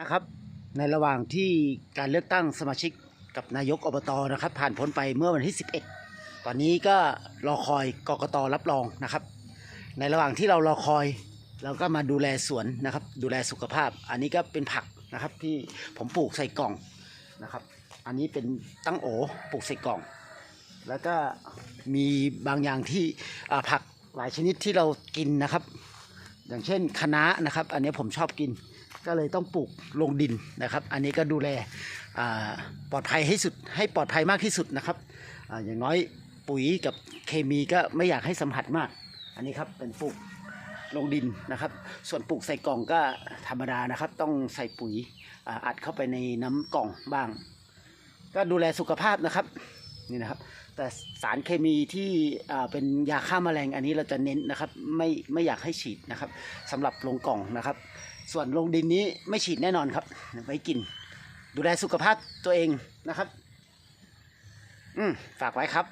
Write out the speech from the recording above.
นะครับ ในระหว่างที่การเลือกตั้งสมาชิกกับนายกอบตนะครับ ผ่านพ้นไปเมื่อวันที่ 11 ตอนนี้ก็รอคอยกกตรับรองนะครับ ในระหว่างที่เรารอคอยเราก็มาดูแลสวนนะครับ ดูแลสุขภาพ อันนี้ก็เป็นผักนะครับที่ผมปลูกใส่กล่องนะครับ อันนี้เป็นตั้งโอปลูกใส่กล่อง แล้วก็มีบางอย่างที่ผักหลายชนิดที่เรากินนะครับ อย่างเช่นคะน้านะครับ อันนี้ผมชอบกินก็เลยต้องปลูกลงดินนะครับ อันนี้ก็ดูแลปลอดภัยให้สุดให้ปลอดภัยมากที่สุดนะครับออย่างน้อยปุ๋ยกับเคมีก็ไม่อยากให้สัมผัสมาก อันนี้ครับเป็นปลูกลงดินนะครับ ส่วนปลูกใส่กล่องก็ธรรมดานะครับ ต้องใส่ปุ๋ยออัดเข้าไปในน้ำกล่องบ้าง ก็ดูแลสุขภาพนะครับ นี่นะครับ แต่สารเคมีที่เป็นยาฆ่าแมลงอันนี้เราจะเน้นนะครับ ไม่ไม่อยากให้ฉีดนะครับสำหรับลงกล่องนะครับ ส่วนลงดินนี้ไม่ฉีดแน่นอนครับไว้กิน ดูแลสุขภาพตัวเองนะครับ อืมฝากไว้ครับ